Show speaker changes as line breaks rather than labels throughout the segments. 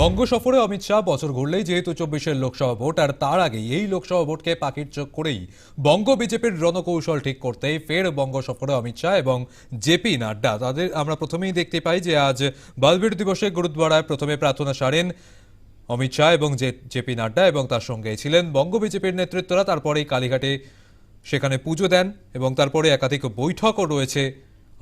বঙ্গ সফরে অমিত শাহ বছর ঘুরলেই যেহেতু চব্বিশের লোকসভা ভোট, আর তার আগেই এই লোকসভা ভোটকে পাখির চোখ করেই বঙ্গ বিজেপির রণকৌশল ঠিক করতেই ফের বঙ্গ সফরে অমিত শাহ এবং জেপি নাড্ডা। তাদের আমরা প্রথমেই দেখতে পাই যে আজ বলবীর দিবসে গুরুদ্বারায় প্রথমে প্রার্থনা সারেন অমিত শাহ এবং জেপি নাড্ডা এবং তার সঙ্গে ছিলেন বঙ্গ বিজেপির নেতৃত্বরা। তারপরেই কালীঘাটে সেখানে পুজো দেন এবং তারপরে একাধিক বৈঠকও রয়েছে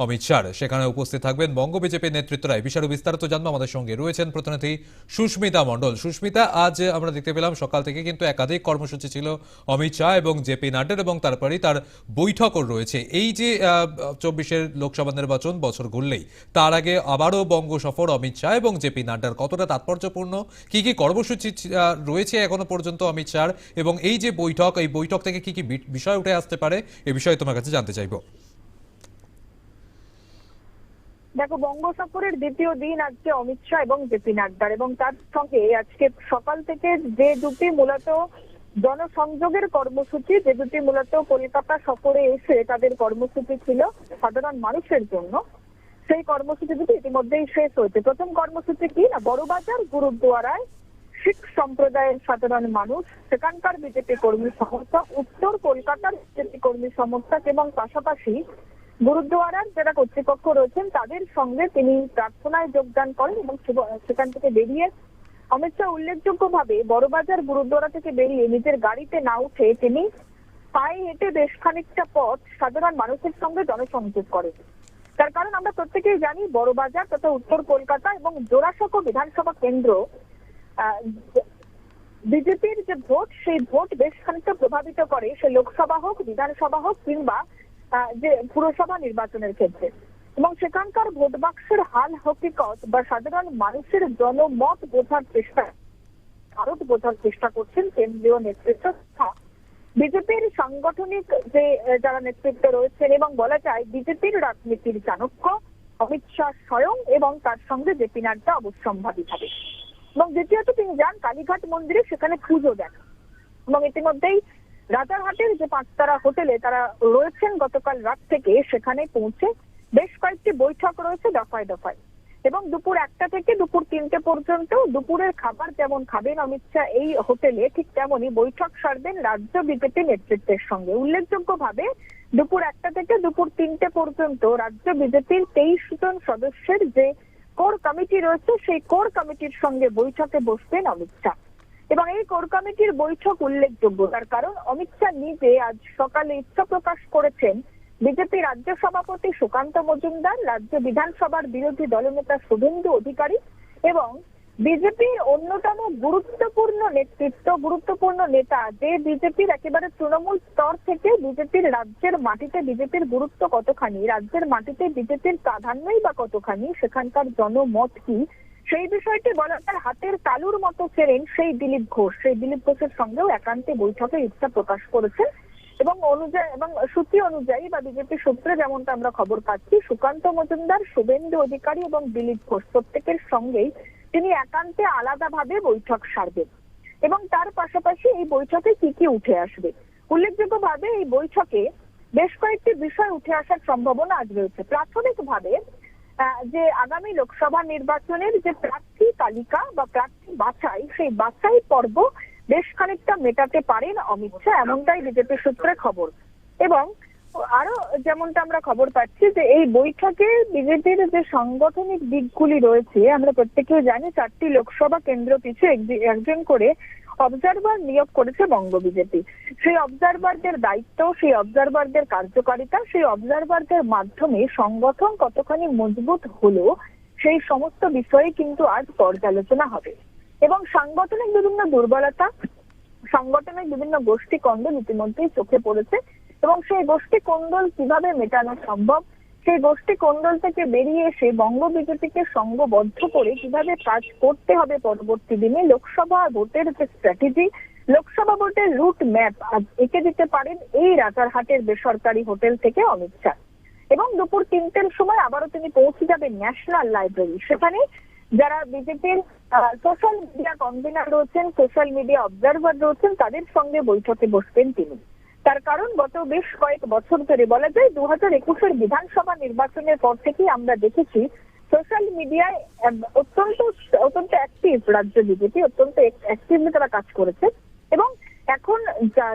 অমিত শাহ। সেখানে উপস্থিত থাকবেন বঙ্গ বিজেপির নেতৃত্বরা। এই বিষয়ে বিস্তারিত জানব আমাদের সঙ্গে। রয়েছেন প্রতিনিধি সুস্মিতা মণ্ডল। সুস্মিতা, আজ আমরা দেখতে পেলাম সকাল থেকে কিন্তু একাধিক কর্মসূচি ছিল অমিত শাহ এবং জেপি নাড্ডার এবং তারপরেই তার বৈঠকও রয়েছে। এই যে চব্বিশের লোকসভা নির্বাচন বছর ঘুরলেই, তার আগে আবারও বঙ্গ সফর অমিত শাহ এবং জেপি নাড্ডার। কতটা তাৎপর্যপূর্ণ? কি কি কর্মসূচি রয়েছে এখনও পর্যন্ত অমিত শাহ এবং এই যে বৈঠক, এই বৈঠক থেকে কি কি বিষয় উঠে আসতে পারে? এ বিষয়ে তোমার কাছে জানতে চাইব।
দেখো, বঙ্গ সফরের দ্বিতীয় দিন আজকে অমিত শাহ এবং জেপি নাড্ডার এবং তার সঙ্গে আজকে সকাল থেকে যে দুটি মূলত জনসংযোগের কর্মসূচি, যে দুটি মূলত কলকাতা সফরে এসে তাদের কর্মসূচি ছিল সাধারণ মানুষের জন্য, সেই কর্মসূচি দুটি ইতিমধ্যেই শেষ হয়েছে। প্রথম কর্মসূচি কি? না, বড়বাজার, গুরুদ্বারায় শিখ সম্প্রদায়ের সাধারণ মানুষ, সেখানকার বিজেপি কর্মী সমর্থক উত্তর কলকাতার বিজেপি কর্মী সমর্থক এবং পাশাপাশি গুরুদ্বারার যারা কর্তৃপক্ষ রয়েছেন, তাদের সঙ্গে তিনি প্রার্থনায় যোগদান করেন এবং সেখান থেকে বেরিয়ে অমিত শাহ উল্লেখযোগ্যভাবে বড়বাজার গুরুদ্বারা থেকে বেরিয়ে নিজের গাড়িতে না উঠে তিনি পায়ে হেঁটে বেশ খানিকটা পথ সাধারণ মানুষের সঙ্গে জনসংযোগ করেন। তার কারণ আমরা প্রত্যেকেই জানি, বড়বাজার তথা উত্তর কলকাতা এবং জোড়াসাঁকো বিধানসভা কেন্দ্র বিজেপির যে ভোট, সেই ভোট বেশ খানিকটা প্রভাবিত করে। সে লোকসভা হোক, বিধানসভা হোক কিংবা যে পুরসভা নির্বাচনের ক্ষেত্রে। এবং সেখানকার ভোট বাক্সের হাল হকিকত বা সাধারণ মানুষের জনমত বোঝার চেষ্টা, ভারত বোঝার চেষ্টা করছেন কেন্দ্রীয় নেতৃত্ব বিজেপির সাংগঠনিক যে যারা নেতৃত্ব রয়েছেন এবং বলা যায় বিজেপির রাজনীতির চাণক্য অমিত শাহ স্বয়ং এবং তার সঙ্গে জেপি নাড্ডা অবশ্যম্ভাবীভাবে এবং দ্বিতীয়ত তিনি যান কালীঘাট মন্দিরে, সেখানে পুজো দেন। এবং ইতিমধ্যেই রাজারহাটের যে পাঁচতারা হোটেলে তারা রয়েছেন গতকাল রাত থেকে, সেখানে পৌঁছে বেশ কয়েকটি বৈঠক রয়েছে দফায় দফায়। এবং দুপুর একটা থেকে দুপুর তিনটে পর্যন্ত দুপুরের খাবার যেমন খাবেন অমিত শাহ এই হোটেলে, ঠিক তেমনই বৈঠক সারবেন রাজ্য বিজেপি নেতৃত্বের সঙ্গে। উল্লেখযোগ্যভাবে দুপুর একটা থেকে দুপুর তিনটে পর্যন্ত রাজ্য বিজেপির তেইশ জন সদস্যের যে কোর কমিটি রয়েছে, সেই কোর কমিটির সঙ্গে বৈঠকে বসবেন অমিত শাহ। এবং এই কোর কমিটির বৈঠক উল্লেখযোগ্য। তার কারণ, অমিত শাহ নিজে আজ সকালে ইচ্ছা প্রকাশ করেছেন বিজেপি রাজ্য সভাপতি সুকান্ত মজুমদার, রাজ্য বিধানসভার বিরোধী দলনেতা শুভেন্দু অধিকারী এবং বিজেপির অন্যতম গুরুত্বপূর্ণ নেতৃত্ব, গুরুত্বপূর্ণ নেতা যে বিজেপির একেবারে তৃণমূল স্তর থেকে বিজেপির রাজ্যের মাটিতে বিজেপির গুরুত্ব কতখানি, রাজ্যের মাটিতে বিজেপির প্রাধান্যই বা কতখানি, সেখানকার জনমত কি সেই বিষয়টি বলা তার হাতের তালুর মতো চেনেন সেই দিলীপ ঘোষ। সেই দিলীপ ঘোষের সঙ্গেও একান্তে বৈঠকে ইচ্ছা প্রকাশ করেছেন এবং অনুযায়ী এবং সূচি অনুযায়ী বা বিজেপি সূত্রে যেমনটা আমরা খবর পাচ্ছি, সুকান্ত মজুমদার, শুভেন্দু অধিকারী এবং দিলীপ ঘোষ প্রত্যেকের সঙ্গেই তিনি একান্তে আলাদাভাবে বৈঠক সারবেন এবং তার পাশাপাশি এই বৈঠকে কি কি উঠে আসবে? উল্লেখযোগ্যভাবে এই বৈঠকে বেশ কয়েকটি বিষয় উঠে আসার সম্ভাবনা আজ রয়েছে। প্রাথমিকভাবে যে আগামী লোকসভা নির্বাচনের যে প্রার্থী তালিকা বা প্রার্থী বাছাই, সেই বাছাই পর্ব বেশ খানিকটা মেটাতে পারেন অমিত শাহ, এমনটাই বিজেপি সূত্রে খবর। এবং আরও যেমনটা আমরা খবর পাচ্ছি যে এই বৈঠকে বিজেপির যে সাংগঠনিক দিকগুলি রয়েছে, আমরা প্রত্যেকেই জানি চারটি লোকসভা কেন্দ্র পিছু একজন করে অবজারভার নিয়োগ করেছে বঙ্গ বিজেপি। সেই অবজারভারদের দায়িত্ব সেই অবজারভারদের কার্যকারিতা, সেই অবজারভারদের মাধ্যমে সংগঠন কতখানি মজবুত হলো, সেই সমস্ত বিষয়ে কিন্তু আজ পর্যালোচনা হবে। এবং সাংগঠনিক বিভিন্ন দুর্বলতা সংগঠনের বিভিন্ন গোষ্ঠী কন্দল ইতিমধ্যেই চোখে পড়েছে এবং সেই গোষ্ঠী কোন্দল কীভাবে মেটানো সম্ভব সেই গোষ্ঠী কোন্দল থেকে বেরিয়ে এসে বঙ্গ বিজেপিকে সঙ্গবদ্ধ করে কীভাবে কাজ করতে হবে পরবর্তী দিনে, লোকসভা ভোটের যে স্ট্র্যাটেজি লোকসভা ভোটের রুট ম্যাপ আজ এঁকে দিতে পারেন এই রাজারহাটের বেসরকারি হোটেল থেকে অমিত শাহ। এবং দুপুর তিনটের সময় আবারও তিনি পৌঁছে যাবেন ন্যাশনাল লাইব্রেরি। সেখানে যারা বিজেপির সোশ্যাল মিডিয়া কনভেনার রয়েছেন সোশ্যাল মিডিয়া অবজারভার রয়েছেন, তাদের সঙ্গে বৈঠকে বসবেন তিনি। তার কারণ গত বেশ কয়েক বছর ধরে বলা যায় দু হাজার একুশের বিধানসভা নির্বাচনের পর থেকেই আমরা দেখেছি সোশ্যাল মিডিয়ায় অত্যন্ত অত্যন্ত অ্যাক্টিভ রাজ্য বিজেপি অত্যন্ত অ্যাক্টিভলি তারা কাজ করেছে। এবং এখন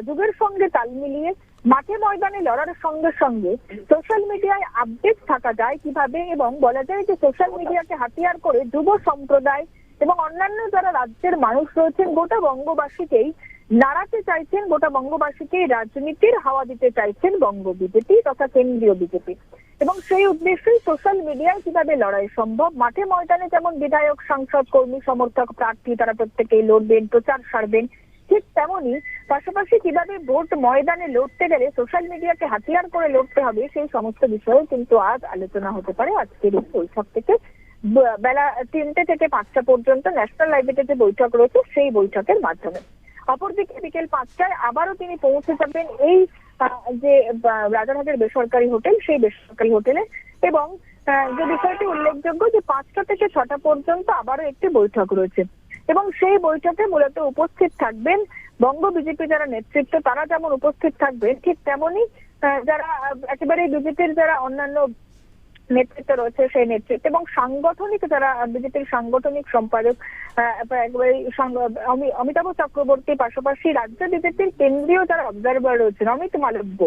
যুগের সঙ্গে তাল মিলিয়ে মাঠে ময়দানে লড়ার সঙ্গে সঙ্গে সোশ্যাল মিডিয়ায় আপডেট থাকা যায় কীভাবে এবং বলা যায় যে সোশ্যাল মিডিয়াকে হাতিয়ার করে যুব সম্প্রদায় এবং অন্যান্য যারা রাজ্যের মানুষ রয়েছেন গোটা বঙ্গবাসীকেই নাড়াতে চাইছেন গোটা বঙ্গবাসীকে রাজনীতির হাওয়া দিতে চাইছেন বঙ্গ বিজেপি তথা কেন্দ্রীয় বিজেপি। এবং সেই উদ্দেশ্যেই সোশ্যাল মিডিয়ায় কীভাবে লড়াই সম্ভব, মাঠে ময়দানে যেমন বিধায়ক, সাংসদ, কর্মী, সমর্থক, প্রার্থী, তারা প্রত্যেকেই লড়বেন, প্রচার সারবেন, ঠিক তেমনি পাশাপাশি কীভাবে ভোট ময়দানে লড়তে গেলে সোশ্যাল মিডিয়াকে হাতিয়ার করে লড়তে হবে, সেই সমস্ত বিষয়েও কিন্তু আজ আলোচনা হতে পারে আজকের এই বৈঠক থেকে। বেলা তিনটে থেকে পাঁচটা পর্যন্ত ন্যাশনাল লাইব্রেরিতে যে বৈঠক রয়েছে, সেই বৈঠকের মাধ্যমে। অপরদিকে বিকেল পাঁচটায় আবারও তিনি পৌঁছে যাবেন এই যে রাজারহাটের বেসরকারি হোটেল, সেই বেসরকারি হোটেলে। এবং যে বিষয়টি উল্লেখযোগ্য যে পাঁচটা থেকে ছটা পর্যন্ত আবারও একটি বৈঠক রয়েছে। এবং সেই বৈঠকে মূলত উপস্থিত থাকবেন বঙ্গ বিজেপি যারা নেতৃত্ব, তারা যেমন উপস্থিত থাকবেন, ঠিক তেমনই যারা একেবারে বিজেপির যারা অন্যান্য নেতৃত্ব রয়েছে সেই নেতৃত্ব এবং সাংগঠনিক যারা বিজেপির সাংগঠনিক সম্পাদক অমিতাভ চক্রবর্তী পাশাপাশি রাজ্য বিজেপির কেন্দ্রীয় যারা অবজারভার রয়েছেন, অমিত মালব্য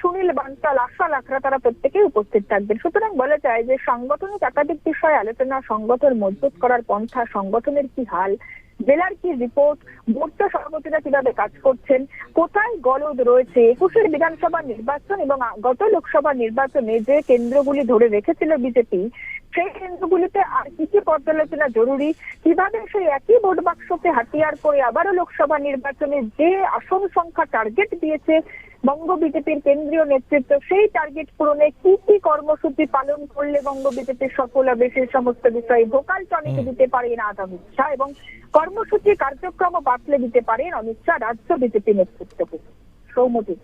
সুনীল বান্তাল আশা লাখরা তারা প্রত্যেকেই উপস্থিত থাকবেন। সুতরাং বলা যায় যে সাংগঠনিক একাধিক বিষয়ে আলোচনা, সংগঠন মজবুত করার পন্থা, সংগঠনের কি হাল জেলার কি রিপোর্ট মোর্চা সভাপতিরা কীভাবে কাজ করছেন, কোথায় গলদ রয়েছে একুশের বিধানসভা নির্বাচন এবং গত লোকসভা নির্বাচনে যে কেন্দ্রগুলি ধরে রেখেছিল বিজেপি, সেই কেন্দ্রগুলিতে আর কি কি পর্যালোচনা জরুরি? কীভাবে সেই একই ভোট বাক্সকে হাতিয়ার করে আবারও লোকসভা নির্বাচনে যে আসন সংখ্যা টার্গেট দিয়েছে বঙ্গ বিজেপির কেন্দ্রীয় নেতৃত্ব সেই টার্গেট পূরণে কি কি কর্মসূচি পালন করলে বঙ্গ বিজেপির সফল হবে সেই সমস্ত বিষয়ে ভোকাল টনিকে দিতে পারেন আজ অমিত শাহ এবং কর্মসূচি কার্যক্রম বাতলে দিতে পারেন অমিত শাহ রাজ্য বিজেপি নেতৃত্বকে। সৌমতি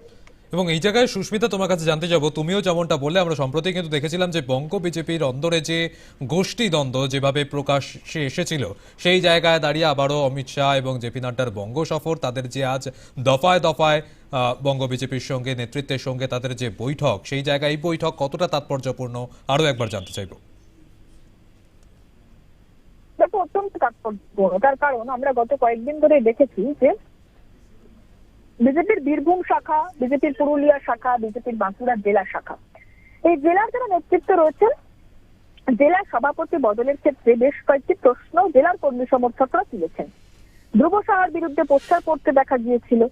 এবং এই জায়গায় সুস্মিতা তোমার কাছে জানতে যাব তুমিও যেমনটা বললে আমরা সম্প্রতি কিন্তু দেখেছিলাম যে বঙ্গ বিজেপির অন্দরে যে গোষ্ঠী দ্বন্দ্ব যেভাবে প্রকাশ্যে এসেছিল সেই জায়গায় দাঁড়িয়ে আবারও অমিত শাহ এবং জেপি নাড্ডার বঙ্গ সফর তাদের যে আজ দফায় দফায় বঙ্গ বিজেপির সঙ্গে, নেতৃত্বের সঙ্গে তাদের যে বৈঠক, সেই জায়গায় এই বৈঠক কতটা তাৎপর্যপূর্ণ? আরও একবার জানতে চাইব।
অত্যন্ত তার কারণ আমরা গত কয়েকদিন ধরে দেখেছি যে বিজেপির বীরভূম শাখা, বিজেপির পুরুলিয়া শাখা, বিজেপির বাঁকুড়া জেলা শাখা। এই জেলার যারা নেতৃত্ব রয়েছেন, জেলা সভাপতি বদলের ক্ষেত্রে বেশ কয়েকটি প্রশ্ন জেলার কর্মী সমর্থকরা তুলেছেন। ধ্রুব সাহার বিরুদ্ধে পোস্টার পড়তে দেখা গিয়েছিল।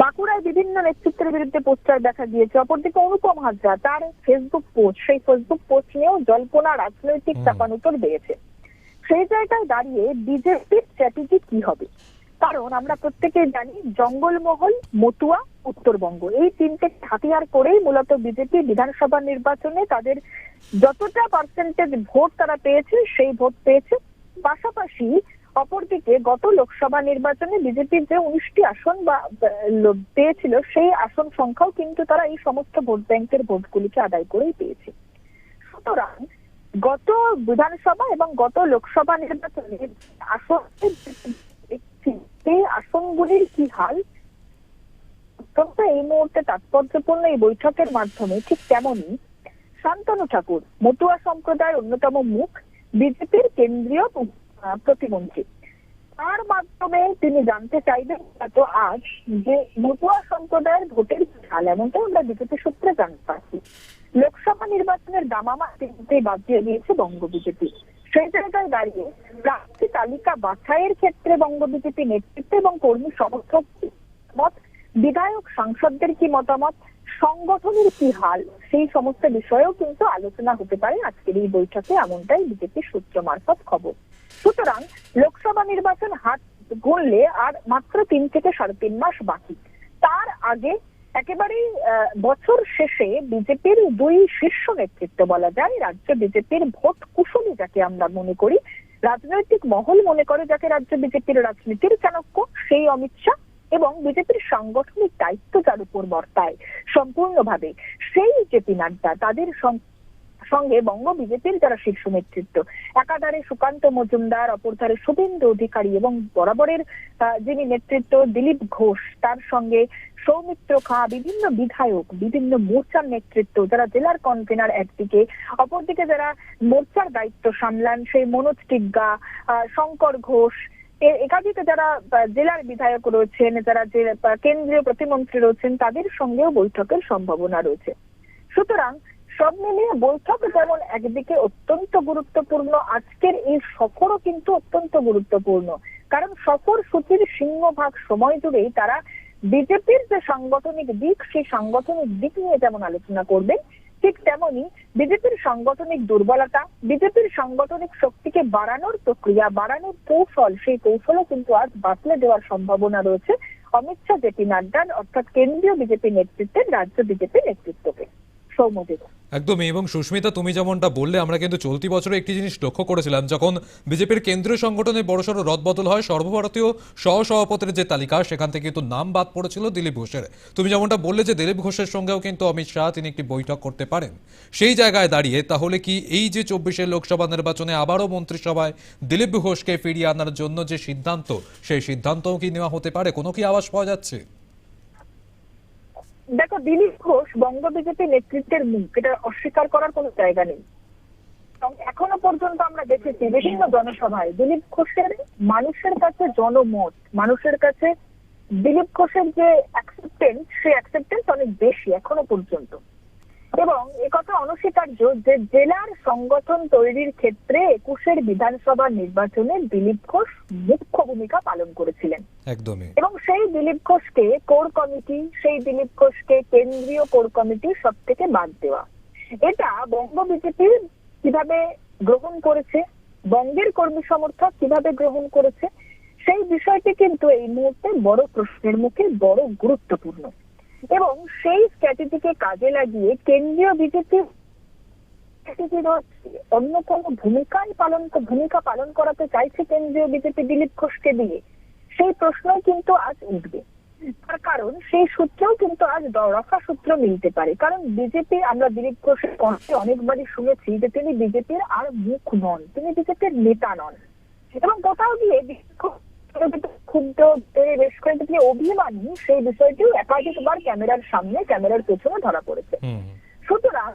বাঁকুড়ায় বিভিন্ন নেতৃত্বের বিরুদ্ধে পোস্টার দেখা গিয়েছে। অপরদিকে অনুপম হাজরা তার ফেসবুক পোস্ট সেই ফেসবুক পোস্ট নিয়েও জল্পনা রাজনৈতিক। চাপানুতর বেড়েছে সেই জায়গায় দাঁড়িয়ে বিজেপির স্ট্র্যাটেজি কি হবে? কারণ আমরা প্রত্যেকেই জানি জঙ্গলমহল মতুয়া উত্তরবঙ্গ। এই তিনটে হাতিয়ার করেই মূলত বিজেপি বিধানসভা নির্বাচনে তাদের যতটা পার্সেন্টেজ ভোট তারা পেয়েছে সেই ভোট পেয়েছে। পাশাপাশি অপরদিকে গত লোকসভা নির্বাচনে বিজেপির যে উনিশটি আসন বা পেয়েছিল, সেই আসন সংখ্যাও কিন্তু তারা এই সমস্ত ভোট ব্যাংকের ভোটগুলিকে আদায় করেই পেয়েছে। সুতরাং গত বিধানসভা এবং গত লোকসভা নির্বাচনে আসন এই আসনগুলির কি হাল? অত্যন্ত এই মুহূর্তে তাৎপর্যপূর্ণ এই বৈঠকের মাধ্যমে ঠিক তেমনই শান্তনু ঠাকুর, মতুয়া সম্প্রদায়ের অন্যতম মুখ, বিজেপির কেন্দ্রীয় প্রতিমন্ত্রী। তার মাধ্যমে তিনি জানতে চাইবেন এত আজ যে মতুয়া সম্প্রদায়ের ভোটের হাল, এমনটাই আমরা বিজেপি সূত্রে জানতে পারছি। লোকসভা নির্বাচনের দামামা বাদ দিয়ে দিয়েছে বঙ্গ বিজেপি। সেই জায়গায় দাঁড়িয়ে প্রার্থী তালিকা বাছাইয়ের ক্ষেত্রে বঙ্গ বিজেপি নেতৃত্ব এবং কর্মী সমর্থক মত বিধায়ক সাংসদদের কি মতামত? সংগঠনের কি হাল? সেই সমস্ত বিষয়েও কিন্তু আলোচনা হতে পারে আজকের এই বৈঠকে, এমনটাই বিজেপির সূত্র মারফত খবর। সুতরাং লোকসভা নির্বাচন হাত গুনলে আর মাত্র তিন থেকে সাড়ে তিন মাস বাকি। তার আগে একেবারেই আহ, বছর শেষে বিজেপির দুই শীর্ষ নেতৃত্ব বলা যায় রাজ্য বিজেপির ভোট কুশলী যাকে আমরা মনে করি রাজনৈতিক মহল মনে করে যাকে রাজ্য বিজেপির রাজনীতির চাণক্য সেই অমিত শাহ এবং বিজেপির সাংগঠনিক দায়িত্ব যার উপর বর্তায়। সম্পূর্ণভাবে সেই জেপি নাড্ডা তাদের সঙ্গে বঙ্গ বিজেপির যারা শীর্ষ নেতৃত্ব, একাধারে সুকান্ত মজুমদার অপরধারে শুভেন্দু অধিকারী এবং বরাবরের যিনি নেতৃত্ব, দিলীপ ঘোষ, তার সঙ্গে সৌমিত্র খা, বিভিন্ন বিধায়ক, বিভিন্ন মোর্চার নেতৃত্ব, যারা জেলার কনভেনার একদিকে, অপরদিকে যারা মোর্চার দায়িত্ব সামলান, সেই মনোজ টিগ্গা শঙ্কর ঘোষ একাধিক যারা জেলার বিধায়ক রয়েছেন, যারা কেন্দ্রীয় প্রতিমন্ত্রী রয়েছেন, তাদের সঙ্গেও বৈঠকের সম্ভাবনা রয়েছে। সুতরাং সব মিলিয়ে বৈঠক যেমন একদিকে অত্যন্ত গুরুত্বপূর্ণ, আজকের এই সফরও কিন্তু অত্যন্ত গুরুত্বপূর্ণ। কারণ সফর সূচির সিংহভাগ সময় জুড়েই তারা বিজেপির যে সাংগঠনিক দিক, সেই সাংগঠনিক দিক নিয়ে যেমন আলোচনা করবেন, ঠিক তেমনি বিজেপির সাংগঠনিক দুর্বলতা, বিজেপির সাংগঠনিক শক্তিকে বাড়ানোর প্রক্রিয়া, বাড়ানোর কৌশল, সেই কৌশলও কিন্তু আজ বাতলে দেওয়ার সম্ভাবনা রয়েছে। অমিত শাহ জেপি নাড্ডার, অর্থাৎ কেন্দ্রীয় বিজেপি নেতৃত্বের রাজ্য বিজেপি নেতৃত্বকে।
একদমই, এবং সুস্মিতা, তুমি যেমনটা বললে, আমরা কিন্তু চলতি বছরে একটি জিনিস লক্ষ্য করেছিলাম, যখন বিজেপির কেন্দ্রীয় সংগঠনে বড়সড় রদবদল হয়, সর্বভারতীয় সহসভাপতির যে তালিকা, সেখান থেকে কিন্তু নাম বাদ পড়েছিল দিলীপ ঘোষের। তুমি যেমনটা বললে যে দিলীপ ঘোষের সঙ্গেও কিন্তু অমিত শাহ তিনি একটি বৈঠক করতে পারেন। সেই জায়গায় দাঁড়িয়ে, তাহলে কি এই যে চব্বিশের লোকসভা নির্বাচনে আবারও মন্ত্রিসভায় দিলীপ ঘোষকে ফিরিয়ে আনার জন্য যে সিদ্ধান্ত, সেই সিদ্ধান্তও কি নেওয়া হতে পারে? কোনো কি আওয়াজ পাওয়া যাচ্ছে?
দেখো, দিলীপ ঘোষ বঙ্গ বিজেপি নেতৃত্বের মুখ, এটা অস্বীকার করার কোনো জায়গা নেই। এখনও পর্যন্ত আমরা দেখেছি বিভিন্ন জনসভায় দিলীপ ঘোষের মানুষের কাছে জনমত, মানুষের কাছে দিলীপ ঘোষের যে অ্যাকসেপ্টেন্স সেই অ্যাকসেপ্টেন্স অনেক বেশি এখনও পর্যন্ত। এবং একথা অনস্বীকার্য যে জেলার সংগঠন তৈরির ক্ষেত্রে একুশের বিধানসভা নির্বাচনে দিলীপ ঘোষ মুখ্য ভূমিকা পালন করেছিলেন।
একদমই।
এবং সেই দিলীপ ঘোষকে কোর কমিটি সেই দিলীপ ঘোষকে কেন্দ্রীয় কোর কমিটি সব থেকে বাদ দেওয়া। এটা বঙ্গ বিজেপি কীভাবে গ্রহণ করেছে বঙ্গের কর্মী সমর্থক কীভাবে গ্রহণ করেছে সেই বিষয়টি কিন্তু এই মুহূর্তে বড় প্রশ্নের মুখে বড় গুরুত্বপূর্ণ। এবং সেই স্ট্র্যাটেজিকে কাজে লাগিয়ে কেন্দ্রীয় বিজেপি স্ট্র্যাটেজির অন্য কোনো ভূমিকাই পালন ভূমিকা পালন করাতে চাইছে কেন্দ্রীয় বিজেপি দিলীপ ঘোষকে দিয়ে। সেই প্রশ্নই কিন্তু আজ উঠবে। তার কারণ সেই সূত্রেও কিন্তু আজ রফা সূত্র মিলতে পারে। কারণ বিজেপি, আমরা দিলীপ ঘোষের কণ্ঠে অনেকবারই শুনেছি যে তিনি বিজেপির আর মুখ নন, তিনি বিজেপির নেতা নন। এবং কোথাও গিয়ে ক্ষুব্ধ বেশ কয়েকটি তিনি অভিমানী সেই বিষয়টিও একাধিকবার ক্যামেরার সামনে ক্যামেরার পেছনে ধরা পড়েছে। সুতরাং